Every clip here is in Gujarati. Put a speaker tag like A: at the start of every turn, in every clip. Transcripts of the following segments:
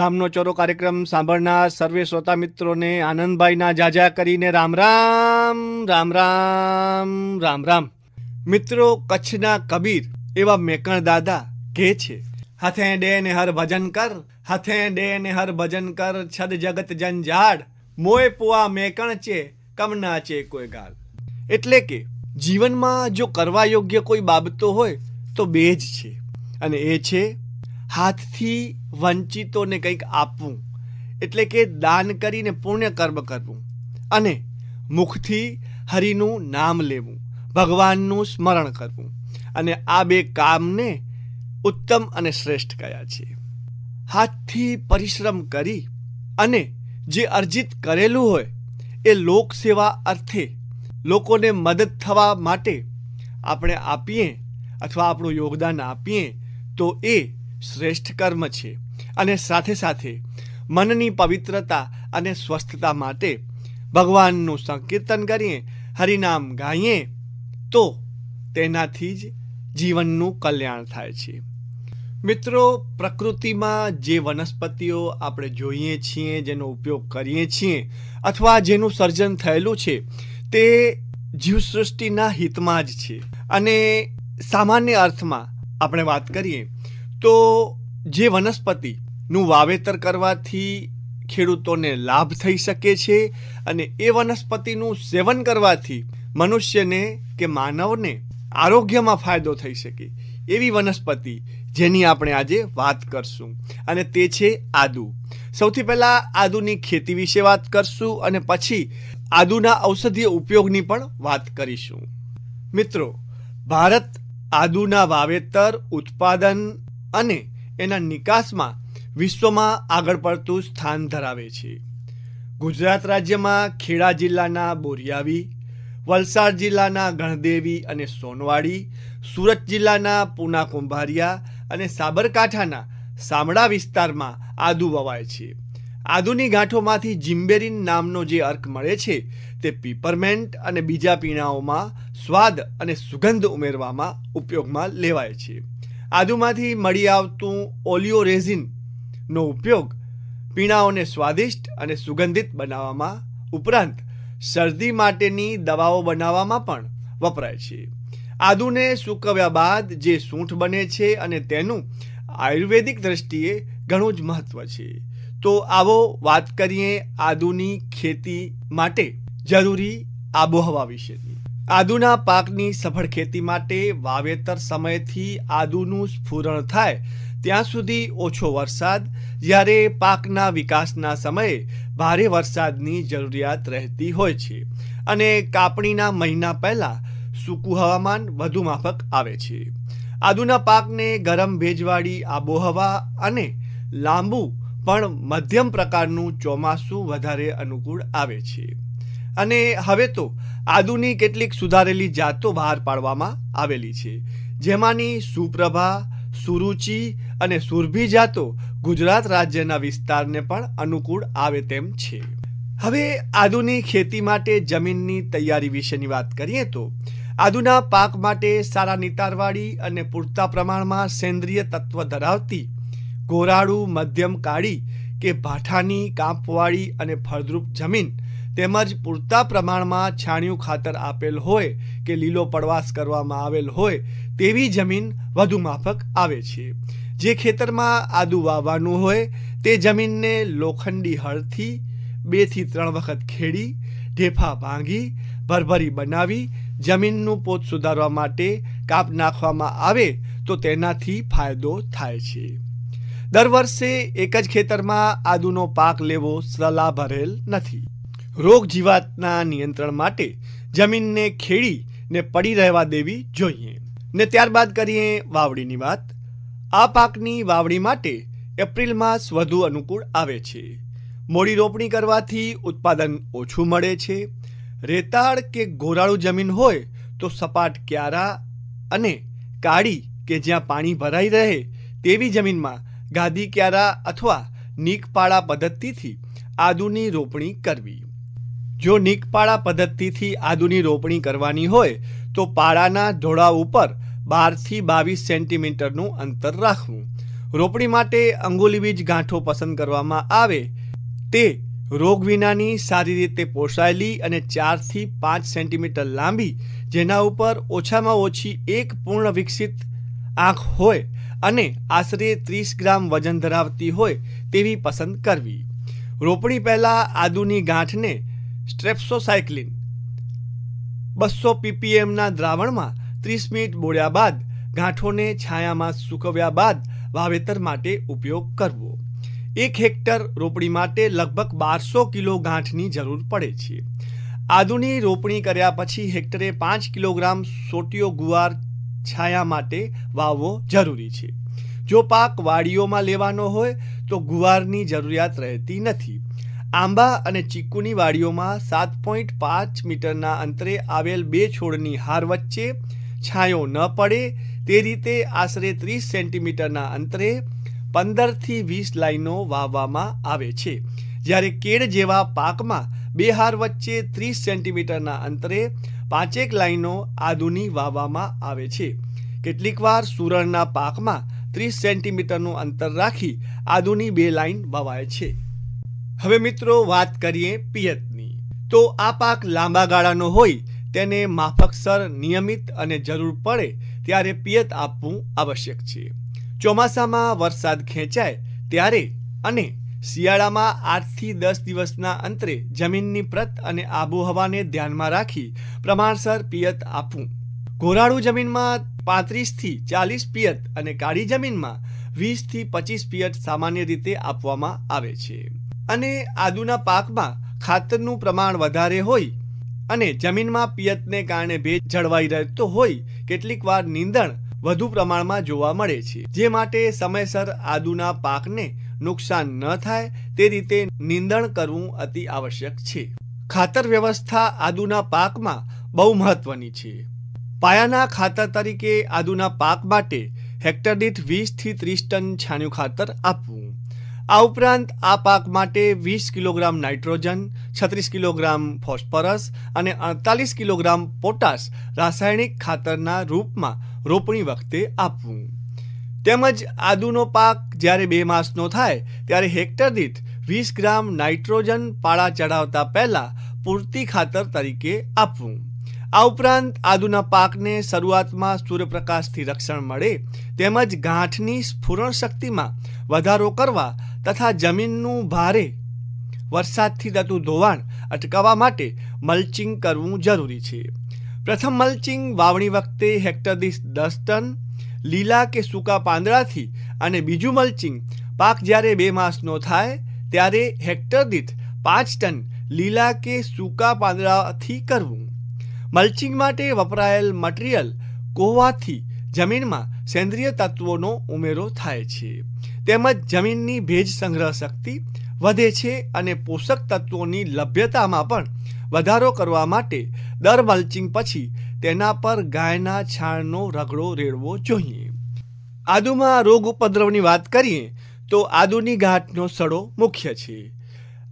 A: ગામનો ચોરો કાર્યક્રમ સાંભળનાર સર્વે શ્રોતા મિત્રોને આનંદભાઈના જાજા કરીને રામ રામ રામ રામ રામ રામ. મિત્રો, કચ્છના કબીર એવા મેકણ દાદા કે છે? હાથે ડે ને હર ભજન કર, હાથે ડે ને હર ભજન કર, છદ જગત જંજાડ મોય પુઆ મેકણ છે કમ છે કોઈ ગાલ એટલે કે, જીવનમાં જો કરવા યોગ્ય કોઈ બાબતો હોય તો બે જ છે. અને એ છે હાથથી વંચિતોને કંઈક આપવું. એટલે કે દાન કરીને પુણ્ય કર્મ કરવું. અને મુખથી હરિનું નામ લેવું. ભગવાનનું સ્મરણ કરવું. અને આ બે કામને ઉત્તમ અને શ્રેષ્ઠ કયા છે. હાથથી પરિશ્રમ કરી અને જે અર્જિત કરેલું હોય, એ લોકસેવા અર્થે લોકોને મદદ થવા માટે આપણે આપીએ અથવા આપણું યોગદાન આપીએ, તો એ શ્રેષ્ઠ કર્મ છે. અને સાથે સાથે મનની પવિત્રતા અને સ્વસ્થતા માટે ભગવાનનું સંકીર્તન કરીએ, હરિનામ ગાઈએ, તો તેનાથી જ જીવનનું કલ્યાણ થાય છે. મિત્રો, પ્રકૃતિમાં જે વનસ્પતિઓ આપણે જોઈએ છીએ, જેનો ઉપયોગ કરીએ છીએ, અથવા જેનું સર્જન થયેલું છે, તે જીવસૃષ્ટિના હિતમાં જ છે. અને સામાન્ય અર્થમાં આપણે વાત કરીએ તો જે વનસ્પતિનું વાવેતર કરવાથી ખેડૂતોને લાભ થઈ શકે છે અને એ વનસ્પતિનું સેવન કરવાથી મનુષ્યને કે માનવને આરોગ્યમાં ફાયદો થઈ શકે એવી વનસ્પતિ જેની આપણે આજે વાત કરશું. અને તે છે આદુ. સૌથી પહેલાં આદુની ખેતી વિશે વાત કરશું અને પછી આદુના ઔષધીય ઉપયોગની પણ વાત કરીશું. મિત્રો, ભારત આદુના વાવેતર ઉત્પાદન અને એના નિકાસમાં વિશ્વમાં આગળ પડતું સ્થાન ધરાવે છે. ગુજરાત રાજ્યમાં ખેડા જિલ્લાના બોરિયાવી, વલસાડ જિલ્લાના ગણદેવી અને સોનવાડી, સુરત જિલ્લાના પૂના કુંભારિયા અને સાબરકાંઠાના સામડા વિસ્તારમાં આદુ વવાય છે. આદુની ગાંઠોમાંથી જિમ્બેરિન નામનો જે અર્ક મળે છે તે પીપરમેન્ટ અને બીજા પીણાઓમાં સ્વાદ અને સુગંધ ઉમેરવામાં ઉપયોગમાં લેવાય છે. આદુમાંથી મળી આવતું ઓલિયો રેઝિનનો ઉપયોગ પીણાઓને સ્વાદિષ્ટ અને સુગંધિત બનાવવામાં ઉપરાંત શરદી માટેની દવાઓ બનાવવામાં પણ વપરાય છે. આદુને સૂકવ્યા બાદ જે સૂંઠ બને છે અને તેનું આયુર્વેદિક દ્રષ્ટિએ ઘણું જ મહત્વ છે. તો આવો વાત કરીએ આદુની ખેતી માટે જરૂરી આબોહવા વિશેની. આદુના પાકની સફળ ખેતી માટે વાવેતર સમયથી આદુનું સ્ફુરણ થાય, ત્યાં સુધી ઓછો વરસાદ. જ્યારે પાકના વિકાસના સમયે ભારે વરસાદની જરૂરિયાત રહેતી હોય છે અને કાપણીના મહિના પહેલાં સૂકું હવામાન વધુ માફક આવે છે. આદુના પાકને ગરમ ભેજવાળી આબોહવા અને લાંબુ પણ મધ્યમ પ્રકારનું ચોમાસું વધારે અનુકૂળ આવે છે. અને હવે તો આદુની કેટલીક સુધારેલી જાતો બહાર પાડવામાં આવેલી છે. જેમાંની સુપ્રભા, સુરુચિ અને સુરભી જાતો ગુજરાત રાજ્યના વિસ્તારને પણ અનુકૂળ આવે તેમ છે. હવે આદુની ખેતી માટે જમીનની તૈયારી વિશેની વાત કરીએ તો, આદુના પાક માટે સારા નિતારવાળી અને પૂરતા પ્રમાણમાં સેન્દ્રિય તત્વ ધરાવતી ગોરાળું મધ્યમ કાળી કે ભાઠાની, કાંપવાળી અને ફળદ્રુપ જમીન તેમજ પૂરતા પ્રમાણમાં છાણિયું ખાતર આપેલ હોય કે લીલો પડવાશ કરવામાં આવેલ હોય તેવી જમીન વધુ માફક આવે છે. જે ખેતરમાં આદુ વાવવાનું હોય તે જમીનને લોખંડી હળથી બેથી ત્રણ વખત ખેડી, ઢેફા ભાંગી, ભરભરી બનાવી જમીનનું પોત સુધારવા માટે કાપ નાખવામાં આવે તો તેનાથી ફાયદો થાય છે. દર વર્ષે એક જ ખેતરમાં આદુનો પાક લેવો સલાહ ભરેલ નથી. રોગ જીવાતના નિયંત્રણ માટે જમીનને ખેડી ને પડી રહેવા દેવી જોઈએ. ને ત્યારબાદ કરીએ વાવડીની વાત. આ પાકની વાવડી માટે એપ્રિલ માસ વધુ અનુકૂળ આવે છે. મોડી રોપણી કરવાથી ઉત્પાદન ઓછું મળે છે. રેતાળ કે ગોરાળુ જમીન હોય તો સપાટ ક્યારા અને કાળી કે જ્યાં પાણી ભરાઈ રહે તેવી જમીનમાં ગાદી ક્યારા અથવા નીકપાળા પદ્ધતિથી આદુની રોપણી કરવી. જો નીકપાળા પદ્ધતિથી આદુની રોપણી કરવાની હોય, તો પાળાના ઢોળા ઉપર બારથી બાવીસ સેન્ટીમીટરનું અંતર રાખવું. રોપણી માટે અંગુલી બીજ ગાંઠો પસંદ કરવામાં આવે. તે રોગ વિનાની સારી રીતે પોષાયેલી અને ચારથી પાંચ સેન્ટીમીટર લાંબી, જેના ઉપર ઓછામાં ઓછી એક પૂર્ણ વિકસિત આંખ હોય અને આશરે ત્રીસ ગ્રામ વજન ધરાવતી હોય તેવી પસંદ કરવી. રોપણી પહેલાં આદુની ગાંઠને સ્ટ્રેપ્સોસાયક્લિન. બસો પીપીએમના દ્રાવણમાં ત્રીસ મિનિટ બોળ્યા બાદ ગાંઠોને છાયામાં સૂકવ્યા બાદ વાવેતર માટે ઉપયોગ કરવો. એક હેક્ટર રોપણી માટે લગભગ બારસો કિલો ગાંઠની જરૂર પડે છે. આદુની રોપણી કર્યા પછી હેક્ટરે પાંચ કિલોગ્રામ સોટીઓ ગુવાર છાયા માટે વાવવો જરૂરી છે. જો પાક વાડીઓમાં લેવાનો હોય, તો ગુવારની જરૂરિયાત રહેતી નથી. આંબા અને ચીકુની વાડીઓમાં સાત પોઈન્ટ પાંચ મીટરના અંતરે આવેલ બે છોડની હાર વચ્ચે છાંયો ન પડે. તે રીતે આશરે ત્રીસ સેન્ટીમીટરના અંતરે પંદરથી વીસ લાઈનો વાવવામાં આવે છે. જ્યારે કેળ જેવા પાકમાં બે હાર વચ્ચે ત્રીસ સેન્ટીમીટરના અંતરે પાંચેક લાઈનો આદુની વાવવામાં આવે છે. કેટલીકવાર સુરણના પાકમાં ત્રીસ સેન્ટીમીટરનું અંતર રાખી આદુની બે લાઈન વવાય છે. હવે મિત્રો વાત કરીએ પિયતની. તો આ પાક લાંબા ગાળાનો હોય, તેને માફકસર નિયમિત અને જરૂર પડે ત્યારે પિયત આપવું આવશ્યક છે. ચોમાસામાં વરસાદ ખેંચાય ત્યારે અને શિયાળામાં આઠથી દસ દિવસના અંતરે જમીનની પ્રત અને આબોહવાને ધ્યાનમાં રાખી પ્રમાણસર પિયત આપવું. ઘોરાળુ જમીનમાં પાંત્રીસથી ચાલીસ પિયત અને કાળી જમીનમાં વીસથી પચીસ પિયત સામાન્ય રીતે આપવામાં આવે છે. અને આદુના પાકમાં ખાતરનું પ્રમાણ વધારે હોય અને જમીનમાં પિયતને કારણે ભેજ જળવાઈ રહેતો હોય, કેટલીક વાર નીંદણ વધુ પ્રમાણમાં જોવા મળે છે. જે માટે સમયસર આદુના પાકને નુકસાન ન થાય, તે રીતે નીંદણ કરવું અતિ આવશ્યક છે. ખાતર વ્યવસ્થા આદુના પાકમાં બહુ મહત્વની છે. પાયાના ખાતર તરીકે આદુના પાક માટે હેક્ટર દીઠ વીસથી ત્રીસ ટન છાણિયું ખાતર આપવું. આ ઉપરાંત આ પાક માટે વીસ કિલોગ્રામ નાઇટ્રોજન, છત્રીસ કિલોગ્રામ ફોસ્ફરસ અને અડતાલીસ કિલોગ્રામ પોટાશ રાસાયણિક ખાતરના રૂપમાં રોપણી વખતે આપવું. તેમજ આદુનો પાક જ્યારે બે માસનો થાય, ત્યારે હેક્ટર દીઠ વીસ ગ્રામ નાઇટ્રોજન પાળા ચડાવતા પહેલા પૂરતી ખાતર તરીકે આપવું. આ ઉપરાંત આદુના પાકને શરૂઆતમાં સૂર્યપ્રકાશથી રક્ષણ મળે, તેમજ ગાંઠની સ્ફુરણ શક્તિમાં વધારો કરવા તથા જમીનનું ભારે વરસાદથી થતું ધોવાણ અટકાવવા માટે મલ્ચિંગ કરવું જરૂરી છે. પ્રથમ મલ્ચિંગ વાવણી વખતે હેક્ટર દીઠ દસ ટન, લીલા કે સૂકા પાંદડાથી અને બીજું મલ્ચિંગ પાક જ્યારે બે માસનો થાય ત્યારે હેક્ટર દીઠ પાંચ ટન લીલા કે સૂકા પાંદડાથી કરવું. મલ્ચિંગ માટે વપરાયેલ મટીરિયલ કોવાથી જમીનમાં સેન્દ્રિય તત્વોનો ઉમેરો થાય છે. તેમજ જમીનની ભેજ સંગ્રહ શક્તિ વધે છે અને પોષક તત્વોની લભ્યતામાં પણ વધારો કરવા માટે દર મલ્ચિંગ પછી તેના પર ગાયના છાણનો રગડો રેડવો જોઈએ. આદુમાં રોગ ઉપદ્રવની વાત કરીએ તો આદુની ગાંઠનો સડો મુખ્ય છે.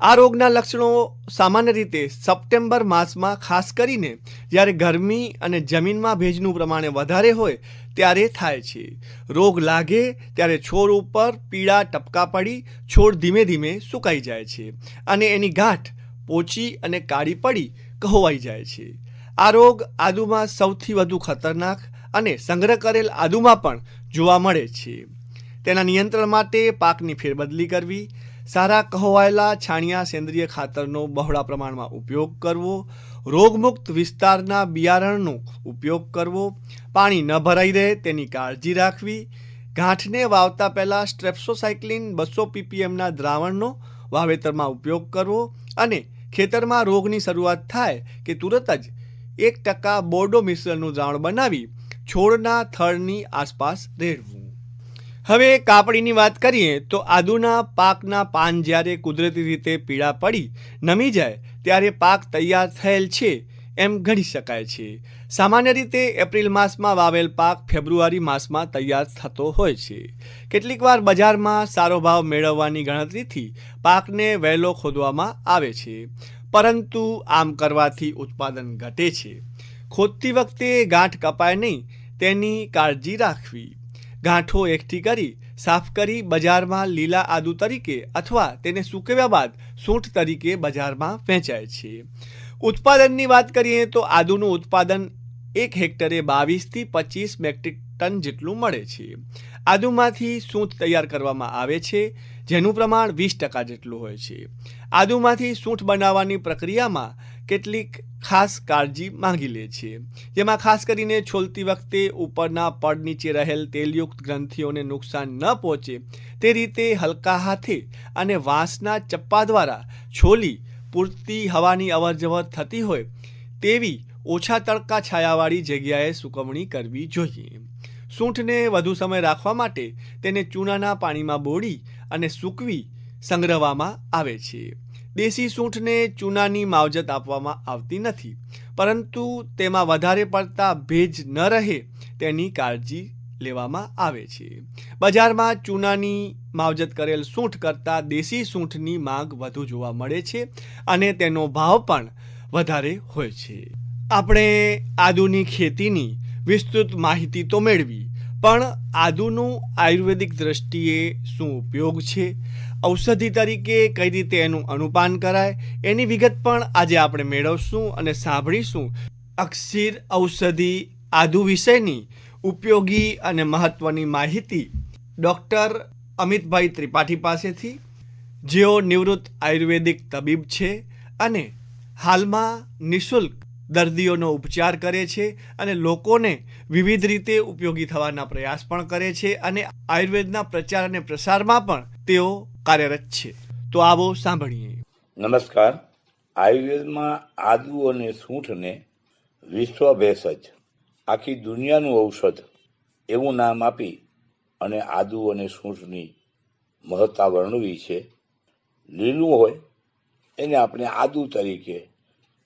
A: આ રોગના લક્ષણો સામાન્ય રીતે સપ્ટેમ્બર માસમાં ખાસ કરીને જ્યારે ગરમી અને જમીનમાં ભેજનું પ્રમાણ વધારે હોય ત્યારે થાય છે. રોગ લાગે ત્યારે છોડ ઉપર પીળા ટપકા પડી છોડ ધીમે ધીમે સુકાઈ જાય છે અને એની ગાંઠ પોચી અને કાળી પડી કહોવાઈ જાય છે. આ રોગ આદુમાં સૌથી વધુ ખતરનાક અને સંગ્રહ કરેલ આદુમાં પણ જોવા મળે છે. તેના નિયંત્રણ માટે પાકની ફેરબદલી કરવી સારા કહોવાયેલા છાણિયા સેન્દ્રિય ખાતરનો બહોળા પ્રમાણમાં ઉપયોગ કરવો, રોગમુક્ત વિસ્તારના બિયારણનો ઉપયોગ કરવો, પાણી ન ભરાઈ રહે તેની કાળજી રાખવી, ગાંઠને વાવતા પહેલાં સ્ટ્રેપ્સોસાયક્લિન બસો પીપીએમના દ્રાવણનો વાવેતરમાં ઉપયોગ કરવો અને ખેતરમાં રોગની શરૂઆત થાય કે તુરત જ એક ટકા બોર્ડો મિશ્રણનું દ્રાવણ બનાવી છોડના થળની આસપાસ રેડવું. હવે કાપડીની વાત કરીએ તો આદુના પાકના પાન જ્યારે કુદરતી રીતે પીળા પડી, નમી જાય, ત્યારે પાક તૈયાર થયેલ છે એમ ગણી શકાય છે. સામાન્ય રીતે એપ્રિલ માસમાં વાવેલ પાક ફેબ્રુઆરી માસમાં તૈયાર થતો હોય છે. કેટલીકવાર બજારમાં સારો ભાવ મેળવવાની ગણતરીથી પાકને વહેલો ખોદવામાં આવે છે. પરંતુ આમ કરવાથી ઉત્પાદન ઘટે છે. ખોદતી વખતે ગાંઠ કપાય નહીં, તેની કાળજી રાખવી. ગાંઠો એકઠી કરી, સાફ કરી બજારમાં લીલા આદુ તરીકે અથવા તેને સૂકવ્યા બાદ સૂંઠ તરીકે બજારમાં વેચાય છે. ઉત્પાદનની વાત કરીએ તો આદુનું ઉત્પાદન એક હેક્ટરે બાવીસથી પચીસ મેટ્રિક ટન જેટલું મળે છે. આદુમાંથી સૂંઠ તૈયાર કરવામાં આવે છે, જેનું પ્રમાણ વીસ ટકા જેટલું હોય છે. આદુમાંથી સૂંઠ બનાવવાની પ્રક્રિયામાં કેટલીક ખાસ કાળજી માંગી લે છે. જેમાં ખાસ કરીને છોલતી વખતે ઉપરના પડ નીચે રહેલ તેલયુક્ત ગ્રંથિઓને નુકસાન ન પહોંચે તે રીતે હલકા હાથે અને વાંસના ચપ્પા દ્વારા છોલી પૂરતી હવાની અવરજવર થતી હોય તેવી ઓછા તડકા છાયાવાળી જગ્યાએ સુકવણી કરવી જોઈએ. સૂંઠને વધુ સમય રાખવા માટે તેને ચૂનાના પાણીમાં બોળી અને સૂકવી સંગ્રહવામાં આવે છે. દેશી સૂંઠને ચૂનાની માવજત આપવામાં આવતી નથી. પરંતુ તેમાં વધારે પડતા ભેજ ન રહે તેની કાળજી લેવામાં આવે છે. બજારમાં ચૂનાની માવજત કરેલ સૂંઠ કરતાં દેશી સૂંઠની માંગ વધુ જોવા મળે છે અને તેનો ભાવ પણ વધારે હોય છે. આપણે આદુની ખેતીની વિસ્તૃત માહિતી તો મેળવી, પણ આદુનું આયુર્વેદિક દ્રષ્ટિએ શું ઉપયોગ છે? ઔષધિ તરીકે કઈ રીતે એનું અનુપાન કરાય, એની વિગત પણ આજે આપણે મેળવશું અને સાંભળીશું. અક્ષીર ઔષધિ આદુ વિષયની ઉપયોગી અને મહત્વની માહિતી ડૉક્ટર અમિતભાઈ ત્રિપાઠી પાસેથી. જેઓ નિવૃત્ત આયુર્વેદિક તબીબ છે અને હાલમાં નિઃશુલ્ક દર્દીઓનો ઉપચાર કરે છે અને લોકોને વિવિધ રીતે ઉપયોગી થવાના પ્રયાસ પણ કરે છે અને આયુર્વેદના પ્રચાર અને પ્રસારમાં પણ તેઓ કાર્યરત છે. તો આવો સાંભળીએ.
B: નમસ્કાર. આયુર્વેદમાં આદુ અને સૂંઠને વિશ્વ ભેષજ. આખી દુનિયાનું ઔષધ એવું નામ આપી અને આદુ અને સૂંઠની મહત્તા વર્ણવી છે. લીલું હોય એને આપણે આદુ તરીકે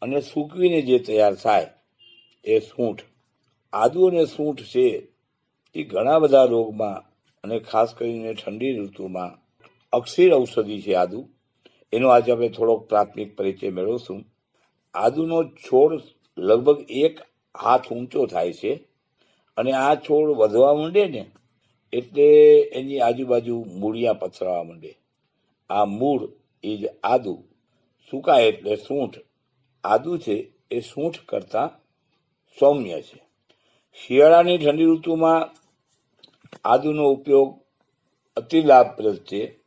B: અને સૂકવીને જે તૈયાર થાય એ સૂંઠ. આદુ અને સૂંઠ છે એ ઘણા બધા રોગમાં અને ખાસ કરીને ઠંડી ઋતુમાં અક્ષીર ઔષધિ છે આદુ. એનો આજે આપણે થોડોક પ્રાથમિક પરિચય મેળવશું. આદુનો છોડ લગભગ એક હાથ ઊંચો થાય છે અને આ છોડ વધવા માંડે ને એટલે એની આજુબાજુ મૂળિયા પથરાવા માંડે. આ મૂળ એ જ આદુ. સુકાય એટલે સૂંઠ. આદુ છે એ સૂંઠ કરતાં સૌમ્ય છે. શિયાળાની ઠંડી ઋતુમાં આદુનો ઉપયોગ અતિ લાભપ્રદ છે.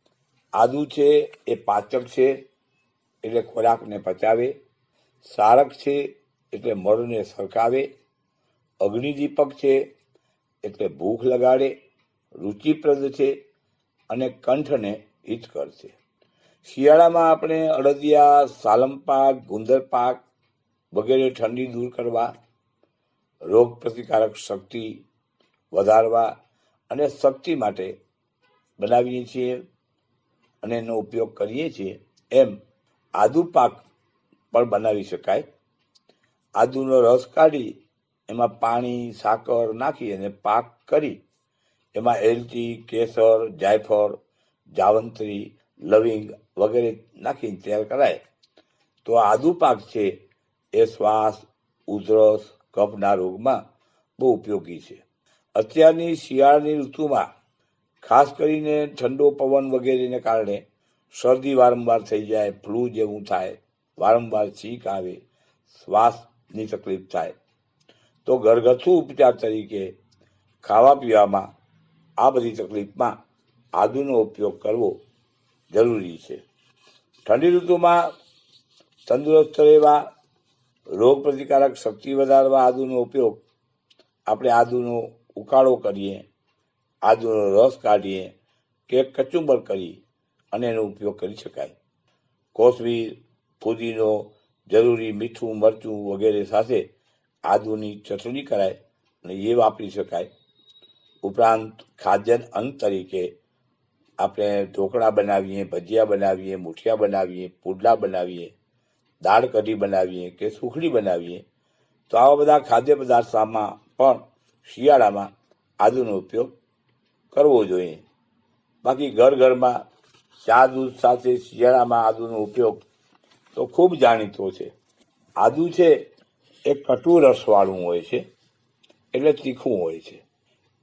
B: આદુ છે, એ પાચક છે, એટલે ખોરાકને પચાવે. સારક છે, એટલે મળને સરકાવે. અગ્નિદીપક છે, એટલે ભૂખ લગાડે. રુચિપ્રદ છે અને કંઠને હિતકર છે. શિયાળામાં આપણે અડદિયા સાલમ પાક ગુંદર પાક વગેરે ઠંડી દૂર કરવા રોગ પ્રતિકારક શક્તિ વધારવા અને શક્તિ માટે બનાવીએ છીએ. અને એનો ઉપયોગ કરીએ છીએ, એમ આદુ પાક પણ બનાવી શકાય. આદુનો રસ કાઢી એમાં પાણી, સાકર નાખી અને પાક કરી એમાં એલચી, કેસર, જાયફળ, જાવંત્રી, લવિંગ વગેરે નાખીને તૈયાર કરાય. તો આદુ પાક છે એ શ્વાસ, ઉધરસ, કફના રોગમાં બહુ ઉપયોગી છે. અત્યારની શિયાળની ઋતુમાં ખાસ કરીને ઠંડો પવન વગેરેને કારણે શરદી વારંવાર થઈ જાય, ફ્લૂ જેવું થાય, વારંવાર છીંક આવે, શ્વાસની તકલીફ થાય. તો ઘરગથ્થુ ઉપચાર તરીકે ખાવા પીવામાં આ બધી તકલીફમાં આદુનો ઉપયોગ કરવો જરૂરી છે. ઠંડી ઋતુમાં તંદુરસ્ત રહેવા, રોગ પ્રતિકારક શક્તિ વધારવા આદુનો ઉપયોગ આપણે આદુનો ઉકાળો કરીએ. આદુનો રસ કાઢીએ કે કચુંબર કરી અને એનો ઉપયોગ કરી શકાય. કોથમીર, ફુદીનો, જરૂરી મીઠું, મરચું વગેરે સાથે આદુની ચટણી કરાય અને એ વાપરી શકાય. ઉપરાંત ખાદ્ય અંગ તરીકે આપણે ઢોકળા બનાવીએ, ભજીયા બનાવીએ, મુઠિયા બનાવીએ, પુડલા બનાવીએ, દાળ કઢી બનાવીએ કે સુખડી બનાવીએ, તો આવા બધા ખાદ્ય પદાર્થોમાં પણ શિયાળામાં આદુનો ઉપયોગ કરવો જોઈએ. બાકી ઘર ઘરમાં ચા દૂધ સાથે શિયાળામાં આદુનો ઉપયોગ તો ખૂબ જાણીતો છે. આદુ છે એ કટુ રસવાળું હોય છે, એટલે તીખું હોય છે.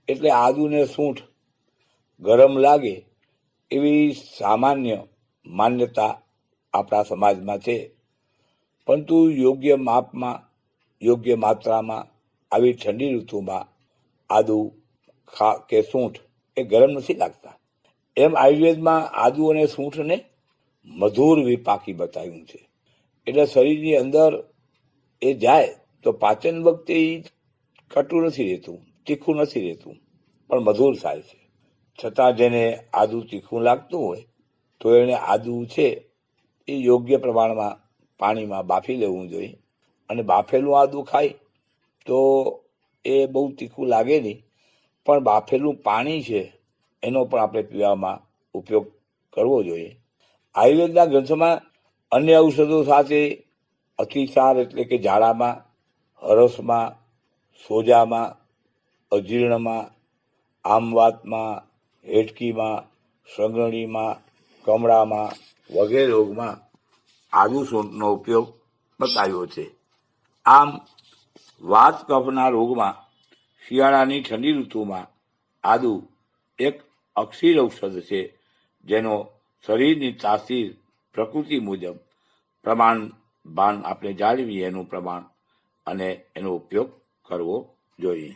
B: એટલે આદુને સૂંઠ, ગરમ લાગે એવી સામાન્ય માન્યતા આપણા સમાજમાં છે. પરંતુ યોગ્ય માપમાં, યોગ્ય માત્રામાં આવી ઠંડી ઋતુમાં આદુ ખા, કે સૂંઠ એ ગરમ નથી લાગતા. એમ આયુર્વેદમાં આદુ અને સૂંઠને મધુર વિપાકી બતાવ્યું છે. એટલે શરીરની અંદર એ જાય તો પાચન વખતે એ કટું નથી રહેતું, તીખું નથી રહેતું, પણ મધુર થાય છે. છતાં જેને આદુ તીખું લાગતું હોય, તો એને આદુ છે એ યોગ્ય પ્રમાણમાં પાણીમાં બાફી લેવું જોઈએ. અને બાફેલું આદુ ખાય તો એ બહુ તીખું લાગે નહીં. પણ બાફેલું પાણી છે, એનો પણ આપણે પીવામાં ઉપયોગ કરવો જોઈએ. આયુર્વેદના ગ્રંથમાં અન્ય ઔષધો સાથે અતિસાર એટલે કે ઝાડામાં, હરસમાં, સોજામાં, અજીર્ણમાં, આમવાતમાં હેટકીમાં સંગણીમાં કમળામાં વગેરે રોગમાં આદુ સોંટનો ઉપયોગ બતાવ્યો છે. આમ, વાત કફના રોગમાં શિયાળાની ઠંડી ઋતુમાં આદુ એક અક્ષીર ઔષધ છે, જેનો શરીરની તાસીર પ્રકૃતિ મુજબ પ્રમાણ બાન આપણે જાળવીએ એનું પ્રમાણ અને એનો ઉપયોગ કરવો જોઈએ.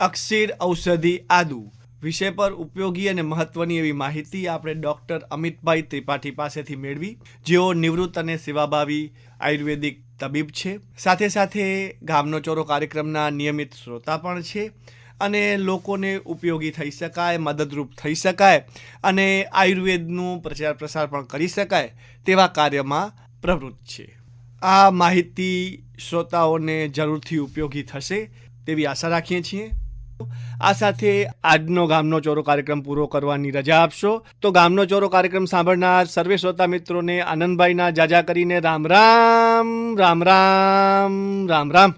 A: અક્ષીર ઔષધિ આદુ વિષય પર ઉપયોગી અને મહત્વની એવી માહિતી આપણે ડૉક્ટર અમિતભાઈ ત્રિપાઠી પાસેથી મેળવી, જેઓ નિવૃત્ત અને સેવાભાવી આયુર્વેદિક તબીબ છે. સાથે સાથે ગામનો ચોરો કાર્યક્રમના નિયમિત શ્રોતા પણ છે અને લોકોને ઉપયોગી થઈ શકાય, મદદરૂપ થઈ શકાય અને આયુર્વેદનું પ્રચાર પ્રસાર પણ કરી શકાય તેવા કાર્યમાં પ્રવૃત્ત છે. આ માહિતી શ્રોતાઓને જરૂરથી ઉપયોગી થશે તેવી આશા રાખીએ છીએ. આ સાથે આજનો ગામનો ચોરો કાર્યક્રમ પૂરો કરવાની રજા આપશો. તો ગામનો ચોરો કાર્યક્રમ સાંભળનાર સર્વે શ્રોતા મિત્રોને આનંદભાઈના જાજા કરીને રામ રામ રામ રામ રામ રામ.